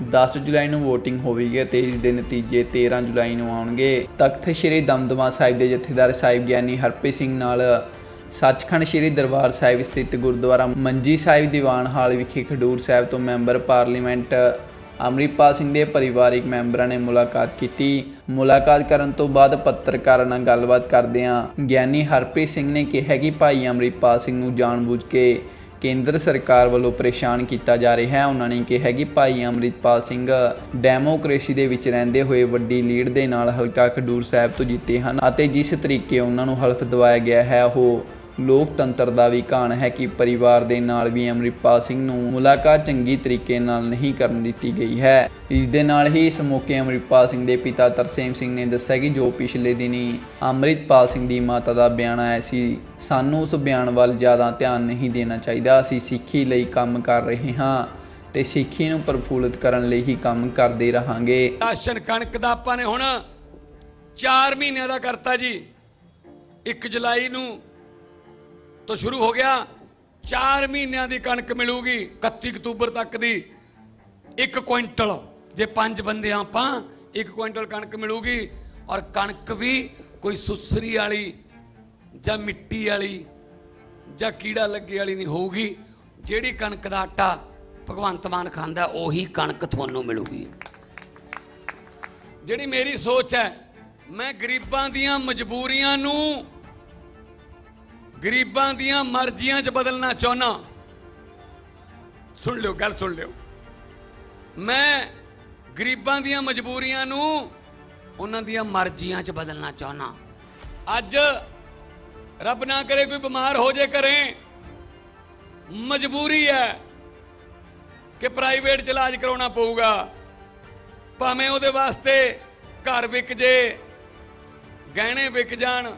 10 ਜੁਲਾਈ ਨੂੰ VOTING ਹੋਵੇਗੀ ਤੇ ਇਸ ਦੇ ਨਤੀਜੇ 13 ਜੁਲਾਈ ਨੂੰ ਆਉਣਗੇ। ਤਖਤ ਸ੍ਰੀ ਦਮਦਮਾ ਸਾਹਿਬ ਦੇ ਜਥੇਦਾਰ ਸਾਹਿਬ ਗਿਆਨੀ ਹਰਪ੍ਰੀਤ ਸਿੰਘ ਨਾਲ ਸੱਚਖੰਡ ਸ੍ਰੀ ਦਰਬਾਰ ਸਾਹਿਬ ਸਥਿਤ ਗੁਰਦੁਆਰਾ ਮੰਜੀ ਸਾਹਿਬ ਦੀਵਾਨ ਹਾਲ ਵਿਖੇ ਖਡੂਰ ਸਾਹਿਬ ਤੋਂ ਮੈਂਬਰ ਪਾਰਲੀਮੈਂਟ ਅਮਰੀਪਾਲ ਸਿੰਘ ਦੇ ਪਰਿਵਾਰਿਕ ਮੈਂਬਰਾਂ ਨੇ ਮੁਲਾਕਾਤ ਕੀਤੀ। ਮੁਲਾਕਾਤ ਕਰਨ ਤੋਂ ਬਾਅਦ ਪੱਤਰਕਾਰਾਂ ਨਾਲ ਗੱਲਬਾਤ ਕਰਦਿਆਂ ਗਿਆਨੀ ਹਰਪ੍ਰੀਤ ਸਿੰਘ ਨੇ ਕਿਹਾ ਕਿ ਭਾਈ ਅਮਰੀਪਾਲ ਸਿੰਘ ਨੂੰ ਜਾਣਬੁੱਝ ਕੇ ਕੇਂਦਰ ਸਰਕਾਰ ਵੱਲੋਂ ਪਰੇਸ਼ਾਨ ਕੀਤਾ ਜਾ ਰਿਹਾ ਹੈ। ਉਹਨਾਂ ਨੇ ਕਿਹਾ ਕਿ ਭਾਈ ਅੰਮ੍ਰਿਤਪਾਲ ਸਿੰਘ ਡੈਮੋਕ੍ਰੇਸੀ ਦੇ ਵਿੱਚ ਰਹਿੰਦੇ ਹੋਏ ਵੱਡੀ ਲੀਡ ਦੇ ਨਾਲ ਹਲਕਾ ਖਡੂਰ ਸਾਹਿਬ ਤੋਂ ਜਿੱਤੇ ਹਨ ਅਤੇ ਜਿਸ ਤਰੀਕੇ ਉਹਨਾਂ ਨੂੰ ਹਲਫ ਦਿਵਾਇਆ ਗਿਆ ਹੈ, ਉਹ ਲੋਕਤੰਤਰ ਦਾ ਵੀ ਕਾਣ ਹੈ ਕਿ ਪਰਿਵਾਰ ਦੇ ਨਾਲ ਵੀ ਅੰਮ੍ਰਿਤਪਾਲ ਸਿੰਘ ਨੂੰ ਮੁਲਾਕਾਤ ਚੰਗੀ ਤਰੀਕੇ ਨਾਲ ਨਹੀਂ ਕਰਨ ਦਿੱਤੀ ਗਈ ਹੈ। ਇਸ ਦੇ ਨਾਲ ਹੀ ਇਸ ਮੌਕੇ ਅੰਮ੍ਰਿਤਪਾਲ ਸਿੰਘ ਦੇ ਪਿਤਾ ਤਰਸੇਮ ਸਿੰਘ ਨੇ ਦੱਸਿਆ ਕਿ ਜੋ ਪਿਛਲੇ ਦਿਨੀ ਅੰਮ੍ਰਿਤਪਾਲ ਸਿੰਘ ਦੀ ਮਾਤਾ ਦਾ ਬਿਆਨ ਆਇਆ ਸੀ, ਸਾਨੂੰ ਉਸ ਬਿਆਨ ਵੱਲ ਜ਼ਿਆਦਾ ਧਿਆਨ ਨਹੀਂ ਦੇਣਾ ਚਾਹੀਦਾ। ਅਸੀਂ ਸਿੱਖੀ ਲਈ ਕੰਮ ਕਰ ਰਹੇ ਹਾਂ ਤੇ ਸਿੱਖੀ ਨੂੰ ਪ੍ਰਫੁੱਲਤ ਕਰਨ ਲਈ ਹੀ ਕੰਮ ਕਰਦੇ ਰਹਾਂਗੇ। ਰਾਸ਼ਨ ਕਣਕ ਦਾ ਆਪਾਂ ਨੇ ਹੁਣ 4 ਮਹੀਨਿਆਂ ਦਾ ਕਰਤਾ ਜੀ। 1 ਜੁਲਾਈ ਨੂੰ ਤੋਂ ਸ਼ੁਰੂ ਹੋ ਗਿਆ। 4 ਮਹੀਨਿਆਂ ਦੀ ਕਣਕ ਮਿਲੂਗੀ 31 ਅਕਤੂਬਰ ਤੱਕ ਦੀ। 1 ਕੁਇੰਟਲ, ਜੇ ਪੰਜ ਬੰਦੇ ਹਾਂ ਆਪਾਂ 1 ਕੁਇੰਟਲ ਕਣਕ ਮਿਲੂਗੀ। ਔਰ ਕਣਕ ਵੀ ਕੋਈ ਸੁਸਰੀ ਵਾਲੀ ਜਾਂ ਮਿੱਟੀ ਵਾਲੀ ਜਾਂ ਕੀੜਾ ਲੱਗੇ ਵਾਲੀ ਨਹੀਂ ਹੋਊਗੀ। ਜਿਹੜੀ ਕਣਕ ਦਾ ਆਟਾ ਭਗਵੰਤ ਮਾਨ ਖਾਂਦਾ, ਉਹੀ ਕਣਕ ਤੁਹਾਨੂੰ ਮਿਲੂਗੀ। ਜਿਹੜੀ ਮੇਰੀ ਸੋਚ ਹੈ, ਮੈਂ ਗਰੀਬਾਂ ਦੀਆਂ ਮਜਬੂਰੀਆਂ ਨੂੰ ਗਰੀਬਾਂ ਦੀਆਂ ਮਰਜ਼ੀਆਂ 'ਚ ਬਦਲਣਾ ਚਾਹੁੰਦਾ ਸੁਣ ਲਿਓ, ਗੱਲ ਸੁਣ ਲਿਓ। ਮੈਂ ਗਰੀਬਾਂ ਦੀਆਂ ਮਜਬੂਰੀਆਂ ਨੂੰ ਉਹਨਾਂ ਦੀਆਂ ਮਰਜ਼ੀਆਂ 'ਚ ਬਦਲਣਾ ਚਾਹੁੰਦਾ ਅੱਜ ਰੱਬ ਨਾ ਕਰੇ ਕੋਈ ਬਿਮਾਰ ਹੋ ਜੇ ਕਰੇ। ਮਜਬੂਰੀ ਹੈ ਕਿ ਪ੍ਰਾਈਵੇਟ ਚ ਇਲਾਜ ਕਰਾਉਣਾ ਪਊਗਾ। ਭਾਵੇਂ ਉਹਦੇ ਵਾਸਤੇ ਘਰ ਵਿਕ ਜੇ, ਗਹਿਣੇ ਵਿਕ ਜਾਣ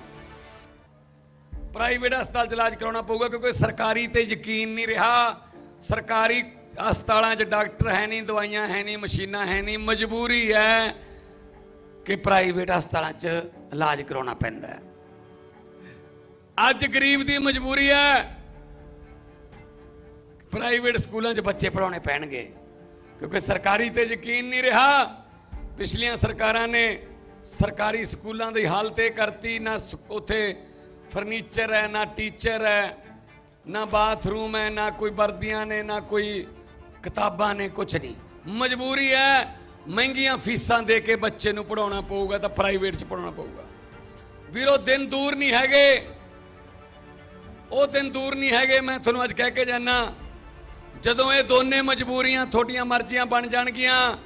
ਪ੍ਰਾਈਵੇਟ ਹਸਪਤਾਲ ਚ ਇਲਾਜ ਕਰਾਉਣਾ ਪਊਗਾ ਕਿਉਂਕਿ ਸਰਕਾਰੀ ਤੇ ਯਕੀਨ ਨਹੀਂ ਰਿਹਾ। ਸਰਕਾਰੀ ਹਸਪਤਾਲਾਂ 'ਚ ਡਾਕਟਰ ਹੈ ਨਹੀਂ, ਦਵਾਈਆਂ ਹੈ ਨਹੀਂ, ਮਸ਼ੀਨਾਂ ਹੈ ਨਹੀਂ, ਮਜਬੂਰੀ ਹੈ ਕਿ ਪ੍ਰਾਈਵੇਟ ਹਸਪਤਾਲਾਂ 'ਚ ਇਲਾਜ ਕਰਾਉਣਾ ਪੈਂਦਾ ਹੈ। ਅੱਜ ਗਰੀਬ ਦੀ ਮਜਬੂਰੀ ਹੈ, ਪ੍ਰਾਈਵੇਟ ਸਕੂਲਾਂ 'ਚ ਬੱਚੇ ਪੜਾਉਣੇ ਪੈਣਗੇ। ਕਿਉਂਕਿ ਸਰਕਾਰੀ ਤੇ ਯਕੀਨ ਨਹੀਂ ਰਿਹਾ। ਪਿਛਲੀਆਂ ਸਰਕਾਰਾਂ ਨੇ ਸਰਕਾਰੀ ਸਕੂਲਾਂ ਦੀ ਹਾਲਤ ਇਹ ਕਰਤੀ, ਨਾ ਉੱਥੇ ਫਰਨੀਚਰ ਹੈ, ਨਾ ਟੀਚਰ ਹੈ, ਨਾ ਬਾਥਰੂਮ ਹੈ, ਨਾ ਕੋਈ ਵਰਦੀਆਂ ਨੇ, ਨਾ ਕੋਈ ਕਿਤਾਬਾਂ ਨੇ ਕੁਝ ਨਹੀਂ। ਮਜਬੂਰੀ ਹੈ, ਮਹਿੰਗੀਆਂ ਫੀਸਾਂ ਦੇ ਕੇ ਬੱਚੇ ਨੂੰ ਪੜਾਉਣਾ ਪਊਗਾ, ਤਾਂ ਪ੍ਰਾਈਵੇਟ 'ਚ ਪੜਾਉਣਾ ਪਊਗਾ। ਵੀਰੋ, ਦਿਨ ਦੂਰ ਨਹੀਂ ਹੈਗੇ। ਉਹ ਦਿਨ ਦੂਰ ਨਹੀਂ ਹੈਗੇ, ਮੈਂ ਤੁਹਾਨੂੰ ਅੱਜ ਕਹਿ ਕੇ ਜਾਣਾ ਜਦੋਂ ਇਹ ਦੋਨੇ ਮਜਬੂਰੀਆਂ ਤੁਹਾਡੀਆਂ ਮਰਜ਼ੀਆਂ ਬਣ ਜਾਣਗੀਆਂ,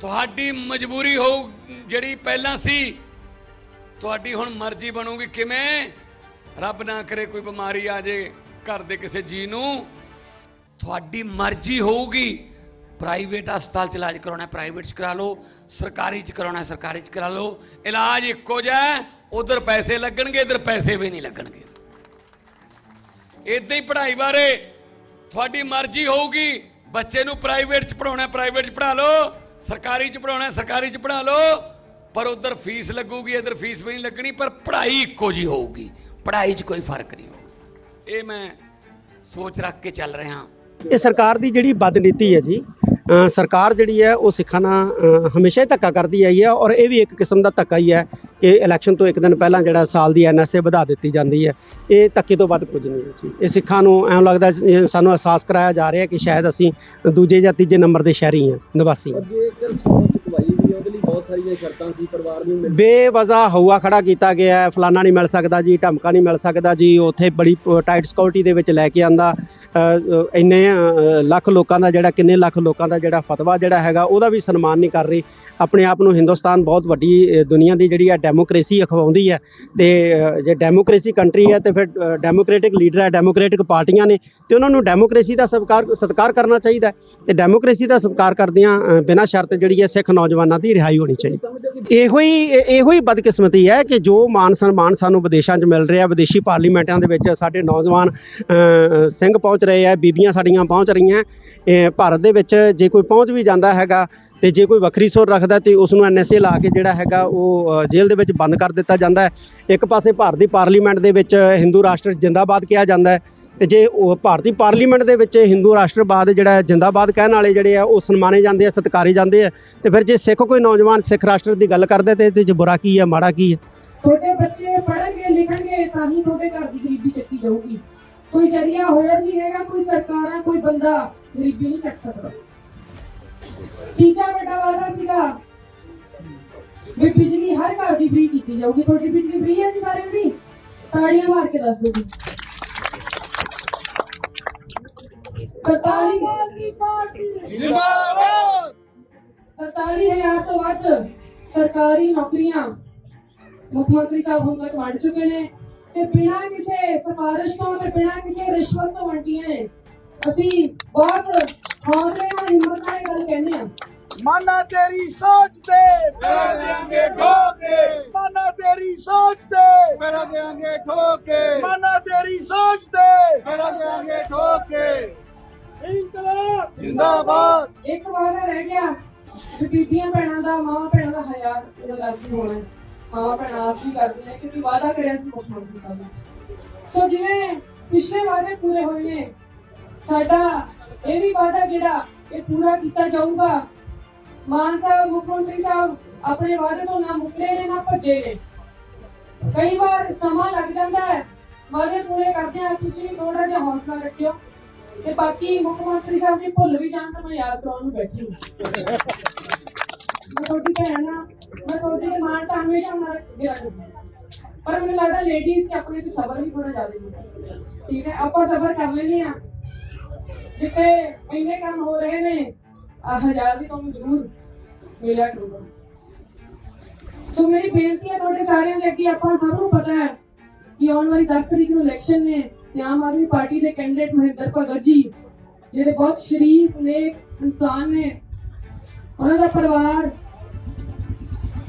ਤੁਹਾਡੀ ਮਜਬੂਰੀ ਹੋਊ ਜਿਹੜੀ ਪਹਿਲਾਂ ਸੀ ਤੁਹਾਡੀ ਹੁਣ ਮਰਜ਼ੀ ਬਣੂਗੀ। ਕਿਵੇਂ? ਰੱਬ ਨਾ ਕਰੇ ਕੋਈ ਬਿਮਾਰੀ ਆ ਜੇ ਘਰ ਦੇ ਕਿਸੇ ਜੀ ਨੂੰ। ਤੁਹਾਡੀ ਮਰਜ਼ੀ ਹੋਊਗੀ। ਪ੍ਰਾਈਵੇਟ ਹਸਪਤਾਲ ਚ ਇਲਾਜ ਕਰਾਉਣਾ ਪ੍ਰਾਈਵੇਟ ਚ ਕਰਾ ਲਓ, ਸਰਕਾਰੀ ਚ ਕਰਾਉਣਾ ਸਰਕਾਰੀ ਚ ਕਰਾ ਲਓ। ਇਲਾਜ ਇੱਕੋ ਜਿਹਾ ਉਧਰ ਪੈਸੇ ਲੱਗਣਗੇ, ਇਧਰ ਪੈਸੇ ਵੀ ਨਹੀਂ ਲੱਗਣਗੇ। ਇਦਾਂ ਹੀ ਪੜ੍ਹਾਈ ਬਾਰੇ ਤੁਹਾਡੀ ਮਰਜ਼ੀ ਹੋਊਗੀ। ਬੱਚੇ ਨੂੰ ਪ੍ਰਾਈਵੇਟ ਚ ਪੜਾਉਣਾ ਪ੍ਰਾਈਵੇਟ ਚ ਪੜ੍ਹਾ ਲਓ। ਸਰਕਾਰੀ ਚ ਪੜਾਉਣਾ ਸਰਕਾਰੀ ਚ ਪੜ੍ਹਾ ਲਓ। ਪਰ ਉਧਰ ਫੀਸ ਲੱਗੂਗੀ ਇਧਰ ਫੀਸ ਵੀ ਨਹੀਂ ਲੱਗਣੀ ਪਰ ਪੜ੍ਹਾਈ ਇੱਕੋ ਜੀ ਹੋਊਗੀ। ਪੜ੍ਹਾਈ 'ਚ ਕੋਈ ਫ਼ਰਕ ਨਹੀਂ ਹੋਊਗਾ। ਇਹ ਮੈਂ ਸੋਚ ਰੱਖ ਕੇ ਚੱਲ ਰਿਹਾ ਇਹ ਸਰਕਾਰ ਦੀ ਜਿਹੜੀ ਬਦਨੀਤੀ ਹੈ ਜੀ ਸਰਕਾਰ ਜਿਹੜੀ ਹੈ ਉਹ ਸਿੱਖਾਂ ਨਾਲ ਹਮੇਸ਼ਾ ਹੀ ਧੱਕਾ ਕਰਦੀ ਆਈ ਹੈ ਔਰ ਇਹ ਵੀ ਇੱਕ ਕਿਸਮ ਦਾ ਧੱਕਾ ਹੀ ਹੈ ਕਿ ਇਲੈਕਸ਼ਨ ਤੋਂ ਇੱਕ ਦਿਨ ਪਹਿਲਾਂ ਜਿਹੜਾ ਸਾਲ ਦੀ ਐਨਐਸਏ ਵਧਾ ਦਿੱਤੀ ਜਾਂਦੀ ਹੈ। ਇਹ ਧੱਕੇ ਤੋਂ ਵੱਧ ਕੁਝ ਨਹੀਂ ਹੈ ਜੀ। ਇਹ ਸਿੱਖਾਂ ਨੂੰ ਐਂ ਲੱਗਦਾ ਸਾਨੂੰ ਅਹਿਸਾਸ ਕਰਾਇਆ ਜਾ ਰਿਹਾ ਕਿ ਸ਼ਾਇਦ ਅਸੀਂ ਦੂਜੇ ਜਾਂ ਤੀਜੇ ਨੰਬਰ ਦੇ ਸ਼ਹਿਰੀ ਹਾਂ ਨਿਵਾਸੀ ਹਾਂ ਲਈ ਬਹੁਤ ਸਾਰੀਆਂ ਸ਼ਰਤਾਂ ਸੀ, ਪਰਿਵਾਰ ਨੂੰ ਮਿਲ ਬੇਵਜ਼ਾ ਹਊਆ ਖੜਾ ਕੀਤਾ ਗਿਆ ਹੈ। ਫਲਾਨਾ ਨਹੀਂ ਮਿਲ ਸਕਦਾ ਜੀ, ਢਮਕਾ ਨਹੀਂ ਮਿਲ ਸਕਦਾ ਜੀ। ਉੱਥੇ ਬੜੀ ਟਾਈਟ ਸਿਕਿਉਰਿਟੀ ਦੇ ਵਿੱਚ ਲੈ ਕੇ ਆਂਦਾ। ਇੰਨੇ ਲੱਖ ਲੋਕਾਂ ਦਾ ਜਿਹੜਾ, ਕਿੰਨੇ ਲੱਖ ਲੋਕਾਂ ਦਾ ਜਿਹੜਾ ਫਤਵਾ ਜਿਹੜਾ ਹੈਗਾ, ਉਹਦਾ ਵੀ ਸਨਮਾਨ ਨਹੀਂ ਕਰ ਰਹੀ। ਆਪਣੇ ਆਪ ਨੂੰ ਹਿੰਦੁਸਤਾਨ ਬਹੁਤ ਵੱਡੀ ਦੁਨੀਆ ਦੀ ਜਿਹੜੀ ਹੈ ਡੈਮੋਕ੍ਰੇਸੀ ਅਖਵਾਉਂਦੀ ਹੈ। ਤੇ ਜੇ ਡੈਮੋਕ੍ਰੇਸੀ ਕੰਟਰੀ ਹੈ ਤੇ ਫਿਰ ਡੈਮੋਕ੍ਰੈਟਿਕ ਲੀਡਰ ਹੈ ਡੈਮੋਕ੍ਰੈਟਿਕ ਪਾਰਟੀਆਂ ਨੇ, ਤੇ ਉਹਨਾਂ ਨੂੰ ਡੈਮੋਕ੍ਰੇਸੀ ਦਾ ਸਤਿਕਾਰ ਸਤਿਕਾਰ ਕਰਨਾ ਚਾਹੀਦਾ ਹੈ। ਤੇ ਡੈਮੋਕ੍ਰੇਸੀ ਦਾ ਸਤਿਕਾਰ ਕਰਦਿਆਂ ਬਿਨਾਂ ਸ਼ਰਤ ਜਿਹੜੀ ਹੈ ਸਿੱਖ ਨੌਜਵਾਨਾਂ ਦੀ ਰਿਹਾਈ ਹੋਣੀ ਚਾਹੀਦੀ ਇਹੋ ਹੀ ਇਹੋ ਹੀ ਬਦਕਿਸਮਤੀ ਹੈ ਕਿ ਜੋ ਮਾਨ ਸਨਮਾਨ ਸਾਨੂੰ ਵਿਦੇਸ਼ਾਂ 'ਚ ਮਿਲ ਰਿਹਾ, ਵਿਦੇਸ਼ੀ ਪਾਰਲੀਮੈਂਟਾਂ ਦੇ ਵਿੱਚ ਸਾਡੇ ਨੌਜਵਾਨ ਸਿੰਘ ਪਹੁੰਚ ਰਹੇ ਆ ਬੀਬੀਆਂ ਸਾਡੀਆਂ ਪਹੁੰਚ ਰਹੀਆਂ ਭਾਰਤ ਦੇ ਵਿੱਚ ਜੇ ਕੋਈ ਪਹੁੰਚ ਵੀ ਜਾਂਦਾ ਹੈਗਾ ਤੇ ਜੇ ਕੋਈ ਵੱਖਰੀ ਸੁਰ ਰੱਖਦਾ ਤੇ ਉਸ ਨੂੰ ਐਨਐਸਏ ਲਾ ਕੇ ਜਿਹੜਾ ਹੈਗਾ ਉਹ ਜੇਲ੍ਹ ਦੇ ਵਿੱਚ ਬੰਦ ਕਰ ਦਿੱਤਾ ਜਾਂਦਾ ਹੈ। ਇੱਕ ਪਾਸੇ ਭਾਰਤੀ ਪਾਰਲੀਮੈਂਟ ਦੇ ਵਿੱਚ ਹਿੰਦੂ ਰਾਸ਼ਟਰ ਜਿੰਦਾਬਾਦ ਕਿਹਾ ਜਾਂਦਾ ਹੈ ਤੇ ਜੇ ਉਹ ਭਾਰਤੀ ਪਾਰਲੀਮੈਂਟ ਦੇ ਵਿੱਚ ਹਿੰਦੂ ਰਾਸ਼ਟਰਵਾਦ ਜਿਹੜਾ ਜਿੰਦਾਬਾਦ ਕਹਿਣ ਵਾਲੇ ਜਿਹੜੇ ਆ ਉਹ ਸਨਮਾਨੇ ਜਾਂਦੇ ਆ, ਸਤਿਕਾਰੇ ਜਾਂਦੇ ਆ। ਤੇ ਫਿਰ ਜੇ ਸਿੱਖ ਕੋਈ ਨੌਜਵਾਨ ਸਿੱਖ ਰਾਸ਼ਟਰ ਦੀ ਗੱਲ ਕਰਦਾ ਤੇ ਇਹਦੇ 'ਚ ਬੁਰਾ ਕੀ ਹੈ ਮਾੜਾ ਕੀ ਹੈ ਤੁਹਾਡੇ ਬੱਚੇ ਪੜ੍ਹਨਗੇ, ਲਿਖਣਗੇ ਤਾਂ ਹੀ ਤੁਹਾਡੇ ਘਰ ਦੀ ਗਰੀਬੀ ਚੱਕੀ ਜਾਊਗੀ। ਕੋਈ ਜਰੀਆ ਹੋਰ ਨਹੀਂ ਹੈਗਾ, ਕੋਈ ਸਰਕਾਰਾਂ ਕੋਈ ਬੰਦਾ ਗਰੀਬੀ ਨਹੀਂ ਚੱਕ ਸਕਦਾ। ਤੀਜਾ ਵੱਡਾ ਵਾਅਦਾ ਸੀਗਾ ਵੀ ਬਿਜਲੀ ਹਰ ਘਰ ਦੀ ਫ੍ਰੀ ਕੀਤੀ ਜਾਊਗੀ ਤੁਹਾਡੀ ਬਿਜਲੀ ਫ੍ਰੀ ਹੈ ਜੀ ਸਾਰਿਆਂ ਦੀ ਤਾੜੀਆਂ ਮਾਰ ਕੇ ਦੱਸ ਦਿਓ ਜੀ 43 ਜਿੰਦਾਬਾਦ 47000 ਤੋਂ ਵੱਧ ਸਰਕਾਰੀ ਨੌਕਰੀਆਂ ਮੁੱਖ ਮੰਤਰੀ ਸਾਹਿਬ ਹੁਣ ਤੱਕ ਵੰਡ ਚੁੱਕੇ ਨੇ ਤੇ ਬਿਨਾਂ ਕਿਸੇ ਸਿਫਾਰਿਸ਼ ਤੋਂ ਤੇ ਬਿਨਾਂ ਕਿਸੇ ਰਿਸ਼ਵਤ ਤੋਂ ਵੰਡੀਆਂ ਨੇ ਅਸੀਂ ਬਹੁਤ ਹੌਸਲੇ ਨਾਲ ਹਿੰਮਤ ਨਾਲ ਇਹ ਗੱਲ ਕਹਿੰਦੇ ਹਾਂ ਮਾਨਾ ਤੇਰੀ ਸੋਚ ਤੇ। ਮੇਰਾ ਦੇਾਂਗੇ ਠੋਕੇ। ਮਾਨਾ ਤੇਰੀ ਸੋਚ ਤੇ। ਮੇਰਾ ਦੇਾਂਗੇ ਠੋਕੇ। ਮਾਨਾ ਤੇਰੀ ਸੋਚ ਤੇ। ਮੇਰਾ ਦੇਾਂਗੇ ਠੋਕੇ। ਇਨਕਲਾਬ। ਜਿੰਦਾਬਾਦ। ਇੱਕ ਵਾਰ ਰਹਿ ਗਿਆ। ਵੀ ਬੀਬੀਆਂ ਭੈਣਾਂ ਦਾ ਮਾਂ ਭੈਣਾਂ ਦਾ ਹਜ਼ਾਰ ਇਹਦਾ ਲਾਗੂ ਹੋਣਾ। ਹੈ। ਮਾਂ ਭੈਣਾਂ ਆਸ ਵੀ ਕਰਦੀਆਂ ਨੇ ਕਿਉਂਕਿ ਵਾਅਦਾ ਕਰਿਆ ਸੀ ਮੁੱਖ ਮੰਤਰੀ ਸਾਹਿਬ ਨੇ। ਸੋ ਜਿਵੇਂ ਪਿਛਲੇ ਵਾਅਦੇ ਪੂਰੇ ਹੋਏ ਨੇ ਸਾਡਾ ਇਹ ਵੀ ਵਾਅਦਾ ਜਿਹੜਾ ਇਹ ਪੂਰਾ ਕੀਤਾ ਜਾਊਗਾ। ਮਾਨ ਸਾਹਿਬ, ਮੁੱਖ ਮੰਤਰੀ ਸਾਹਿਬ ਆਪਣੇ ਵਾਅਦੇ ਤੋਂ ਨਾ ਮੁਕਰੇ ਨੇ, ਨਾ ਭੱਜੇ ਨੇ। ਕਈ ਵਾਰ ਸਮਾਂ ਲੱਗ ਜਾਂਦਾ ਹੈ, ਵਾਅਦੇ ਪੂਰੇ ਕਰਦੇ ਆ ਤੁਸੀਂ ਵੀ ਥੋੜਾ ਜਿਹਾ ਹੌਸਲਾ ਰੱਖਿਓ। ਤੇ ਬਾਕੀ ਮੁੱਖ ਮੰਤਰੀ ਸਾਹਿਬ ਜੀ ਭੁੱਲ ਵੀ ਜਾਣ ਤਾਂ ਮੈਂ ਯਾਦ ਕਰਾਉਣ ਨੂੰ ਬੈਠੀ ਹਾਂ। ਮੈਂ ਤੁਹਾਡੀ ਭੈਣ ਆ ਮੈਂ ਤੁਹਾਡੀ ਡਿਮਾਂਡ ਤਾਂ ਹਮੇਸ਼ਾ ਨਾਲ ਰੱਖਦੀ ਪਰ ਮੈਨੂੰ ਲੱਗਦਾ ਲੇਡੀਜ਼ ਚ ਆਪਣੇ ਚ ਸਬਰ ਵੀ ਥੋੜਾ ਜ਼ਿਆਦਾ ਹੁੰਦਾ ਠੀਕ ਹੈ, ਆਪਾਂ ਸਬਰ ਕਰ ਲੈਂਦੇ ਆ ਜਿੱਥੇ ਇੰਨੇ ਕੰਮ ਹੋ ਰਹੇ ਨੇ ਆ ਹਜ਼ਾਰ ਵੀ ਤੁਹਾਨੂੰ ਜ਼ਰੂਰ ਮਿਲਿਆ ਕਰੂਗਾ। ਸੋ ਮੇਰੀ ਬੇਨਤੀ ਹੈ ਤੁਹਾਡੇ ਸਾਰਿਆਂ ਨੂੰ ਅੱਗੇ ਆਪਾਂ ਸਭ ਨੂੰ ਪਤਾ ਹੈ ਕਿ ਆਉਣ ਵਾਲੀ 10 ਤਰੀਕ ਨੂੰ ਇਲੈਕਸ਼ਨ ਨੇ ਤੇ ਆਮ ਆਦਮੀ ਪਾਰਟੀ ਦੇ ਕੈਂਡੀਡੇਟ ਮਹਿੰਦਰ ਭਗਤ ਜੀ, ਜਿਹੜੇ ਬਹੁਤ ਸ਼ਰੀਫ ਨੇਕ ਇਨਸਾਨ ਨੇ। ਉਹਨਾਂ ਦਾ ਪਰਿਵਾਰ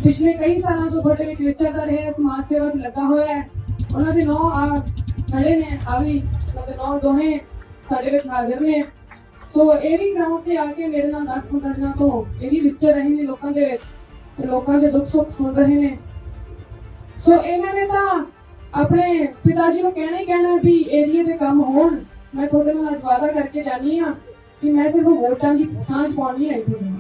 ਪਿਛਲੇ ਕਈ ਸਾਲਾਂ ਤੋਂ ਵੱਡੇ ਵਿੱਚ ਵਿਚਰਦਾ ਰਿਹਾ ਸਮਾਜ ਸੇਵਾ 'ਚ ਲੱਗਾ ਹੋਇਆ ਹੈ। ਉਹਨਾਂ ਦੇ ਨੌ ਆ ਖੜੇ ਨੇ, ਆ ਵੀ, ਉਹਨਾਂ ਦੇ ਨੌ ਦੋਹੇ। ਸਾਡੇ ਵਿੱਚ ਹਾਜ਼ਰ ਨੇ। ਸੋ ਇਹ ਵੀ ਗਰਾਊਂਡ ਤੇ ਆ ਕੇ ਮੇਰੇ ਨਾਲ 10 15 ਦਿਨਾਂ ਤੋਂ ਇਹ ਵੀ ਵਿਚਰ ਰਹੇ ਨੇ ਲੋਕਾਂ ਦੇ ਵਿੱਚ ਤੇ ਲੋਕਾਂ ਦੇ ਦੁੱਖ ਸੁੱਖ ਸੁਣ ਰਹੇ ਨੇ। ਸੋ ਇਹਨਾਂ ਨੇ ਤਾਂ ਆਪਣੇ ਪਿਤਾ ਜੀ ਨੂੰ ਕਹਿਣਾ ਹੀ ਕਹਿਣਾ ਵੀ ਏਰੀਏ ਦੇ ਕੰਮ ਹੋਣ। ਮੈਂ ਤੁਹਾਡੇ ਨਾਲ ਅੱਜ ਵਾਅਦਾ ਕਰਕੇ ਜਾਨੀ ਆ ਕਿ ਮੈਂ ਸਿਰਫ ਵੋਟਾਂ ਦੀ ਸਾਂਝ ਪਾਉਣ ਹੈ ਤੁਹਾਡੇ ਨਾਲ